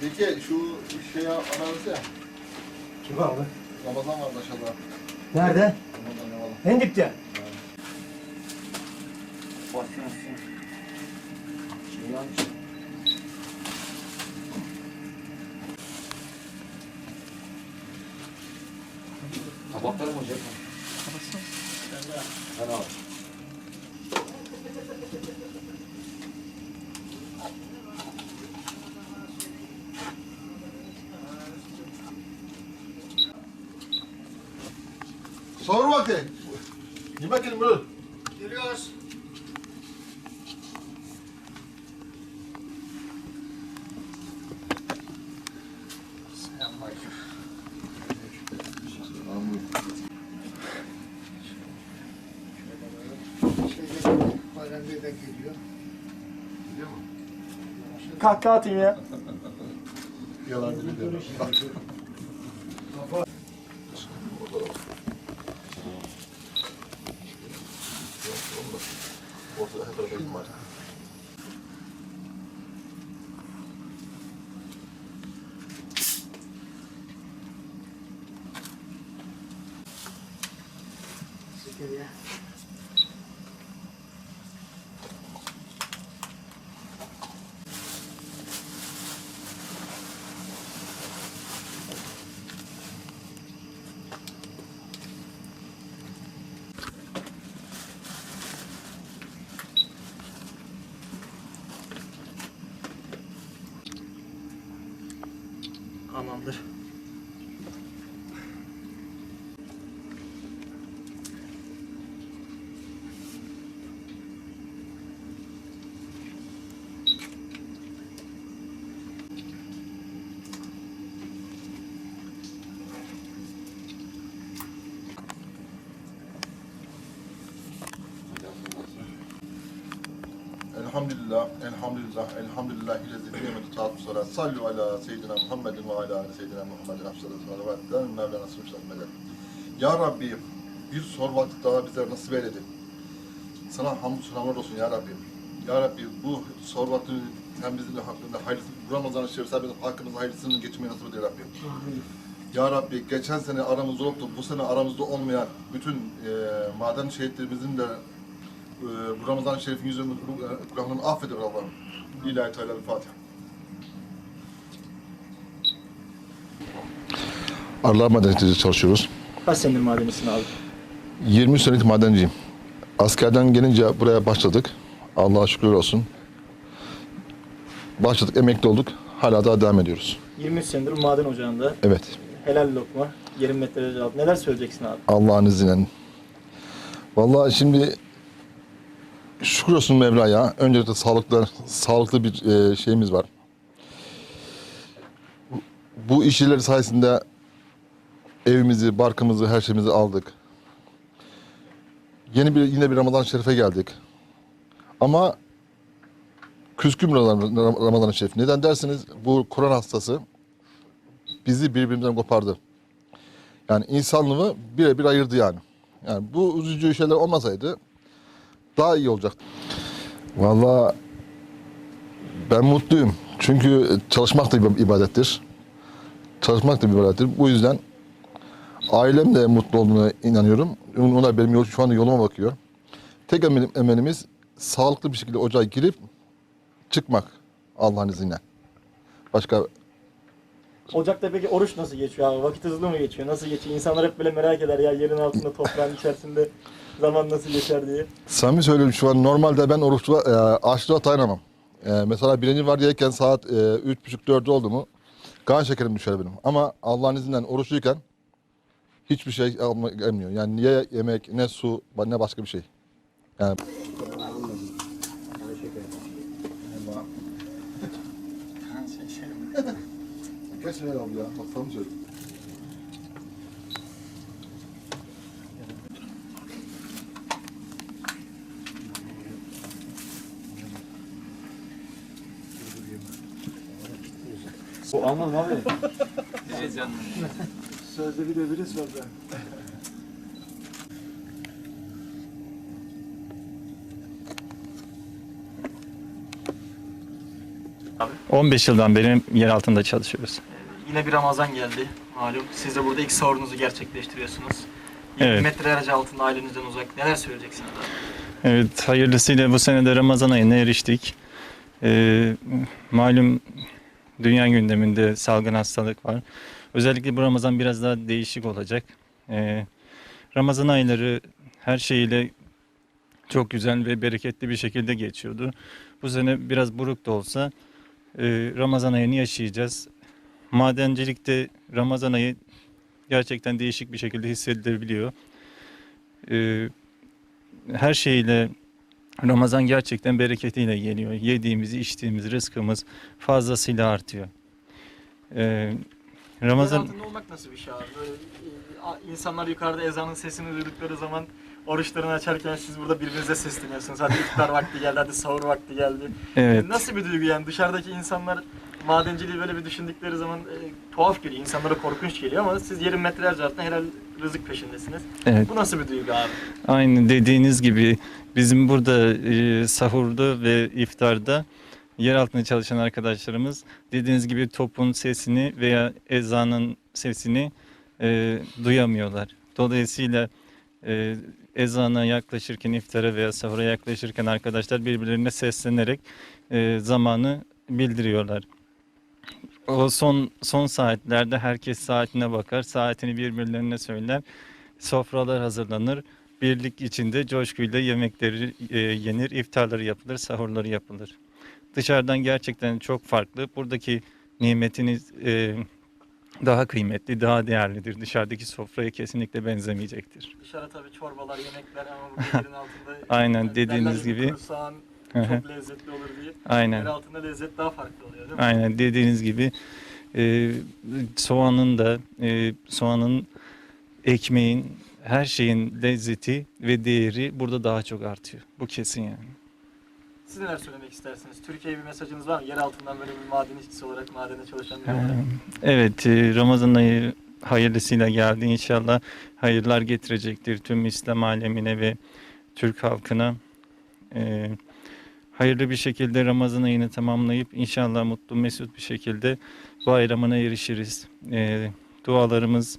Zeki şu şeyi anarız ya. Kim abi? Ramazan var aşağıda. Nerede? Ramazan ne var? En dipte. Basıyorsun. Şey yanlış. Tabakları mı hocam? Ben al. Sor vakti. Yemek yiyin buyurun. Geliyoruz. Kahkaha atayım ya. Yalancı biliyorum. ya Elhamdülillah, elhamdülillah, elhamdülillah ilezi kıyameti taatü salat. Sallu ala seyyidina Muhammedin ve ala ali seyyidina Muhammedin afşalatı salavatlen Mevlana sınıfşat melek. Ya Rabbi, bir sor vakti daha bize nasip eyledin. Sana hamdü selamlar olsun Ya Rabbi. Ya Rabbi bu sor vaktini sen bizim de hakkında hayırlısı, bu Ramazan-ı Şerif sen bizim hakkımızda hayırlısını geçirmeyi nasip et Ya Rabbi. Ya Rabbi geçen sene aramızda da bu sene aramızda olmayan bütün e, maden şehitlerimizin de e, bu Ramazan-ı Şerif'in yüzünü günahlarını affeder Allah'ım. İlahi Teala Fatiha. Arlar Madeniyeti'de çalışıyoruz. Kaç senedir madenisin abi? 20 senelik madenciyim. Askerden gelince buraya başladık. Allah'a şükür olsun. Başladık, emekli olduk. Hala daha devam ediyoruz. 23 senedir maden ocağında. Evet. Helal lokma. 20 metre altı. Neler söyleyeceksin abi? Allah'ın izniyle. Vallahi şimdi şükür olsun Mevla'ya. Öncelikle sağlıklı, sağlıklı bir e, şeyimiz var. Bu- işçiler sayesinde evimizi, barkımızı, her şeyimizi aldık. Yeni bir yine bir Ramazan Şerif'e geldik. Ama küskün Ramazan, Ramazan Şerif. Neden derseniz bu Kur'an hastası bizi birbirimizden kopardı. Yani insanlığı birebir ayırdı yani. Yani bu üzücü şeyler olmasaydı daha iyi olacaktı. Vallahi ben mutluyum. Çünkü çalışmak da ibadettir. Çalışmak da ibadettir. Bu yüzden ailem de mutlu olduğuna inanıyorum. Onlar benim yol, şu anda yoluma bakıyor. Tek emelim, emelimiz sağlıklı bir şekilde ocağa girip çıkmak Allah'ın izniyle. Başka Ocakta peki oruç nasıl geçiyor abi? Vakit hızlı mı geçiyor? Nasıl geçiyor? İnsanlar hep böyle merak eder ya yerin altında toprağın içerisinde zaman nasıl geçer diye. Samimi söylüyorum şu an normalde ben oruçluğa, e, açlığa dayanamam. E, mesela birinci var diyeken saat e, üç buçuk dört oldu mu kan şekerim düşer benim. Ama Allah'ın izniyle oruçluyken hiçbir şey alma, gelmiyor. Yani ne yemek ne su ne başka bir şey. Yani Geç ver abi ya. Bak sana söyleyeyim. Bu anlam abi. Sözde bir de biri sordu. Abi. 15 yıldan beri yer altında çalışıyoruz. Yine bir Ramazan geldi malum. Siz de burada ilk sahurunuzu gerçekleştiriyorsunuz. 20 Evet. metre aracı altında ailenizden uzak. Neler söyleyeceksiniz abi? Evet, hayırlısıyla bu sene de Ramazan ayına eriştik. Ee, malum dünya gündeminde salgın hastalık var. Özellikle bu Ramazan biraz daha değişik olacak. Ee, Ramazan ayları her şeyiyle çok güzel ve bereketli bir şekilde geçiyordu. Bu sene biraz buruk da olsa e, Ramazan ayını yaşayacağız. Madencilikte Ramazan ayı gerçekten değişik bir şekilde hissedilebiliyor. Ee, her şeyle Ramazan gerçekten bereketiyle geliyor. Yediğimiz, içtiğimiz, rızkımız fazlasıyla artıyor. Ee, Ramazan... Altında olmak nasıl bir şey abi? Böyle, e, insanlar yukarıda ezanın sesini duydukları zaman oruçlarını açarken siz burada birbirinize sesleniyorsunuz. Hadi iftar vakti geldi, hadi sahur vakti geldi. evet. Nasıl bir duygu yani? Dışarıdaki insanlar madenciliği böyle bir düşündükleri zaman e, tuhaf geliyor. İnsanlara korkunç geliyor ama siz yerin metrelerce altında herhalde rızık peşindesiniz. Evet. Bu nasıl bir duygu abi? Aynı dediğiniz gibi bizim burada e, sahurda ve iftarda yer altında çalışan arkadaşlarımız dediğiniz gibi topun sesini veya ezanın sesini e, duyamıyorlar. Dolayısıyla e, ezana yaklaşırken, iftara veya sahura yaklaşırken arkadaşlar birbirlerine seslenerek e, zamanı bildiriyorlar. O son son saatlerde herkes saatine bakar, saatini birbirlerine söyler. Sofralar hazırlanır birlik içinde coşkuyla yemekleri e, yenir, iftarları yapılır, sahurları yapılır. Dışarıdan gerçekten çok farklı. Buradaki nimetiniz e, daha kıymetli, daha değerlidir. Dışarıdaki sofraya kesinlikle benzemeyecektir. Dışarı tabii çorbalar, yemekler ama bu yerin altında... Aynen, dediğiniz gibi. Hı. Çok lezzetli olur diye. Yer Aynen. altında lezzet daha farklı oluyor değil mi? Aynen dediğiniz gibi e, soğanın da e, soğanın ekmeğin her şeyin lezzeti ve değeri burada daha çok artıyor. Bu kesin yani. Siz neler söylemek istersiniz? Türkiye'ye bir mesajınız var mı? Yer altından böyle bir maden işçisi olarak madende çalışan biri olarak. Ee, Evet, e, Ramazan ayı hayırlısıyla geldi. İnşallah hayırlar getirecektir tüm İslam alemine ve Türk halkına. Ee, hayırlı bir şekilde Ramazan ayını tamamlayıp inşallah mutlu mesut bir şekilde bayramına erişiriz. Ee, dualarımız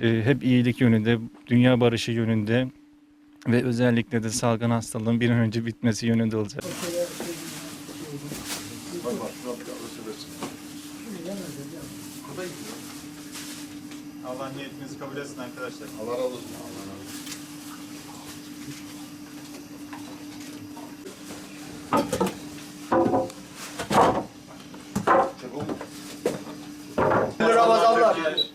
e, hep iyilik yönünde, dünya barışı yönünde ve özellikle de salgın hastalığın bir an önce bitmesi yönünde olacak. Allah niyetinizi kabul etsin arkadaşlar. Allah razı olsun. Ramazanlar.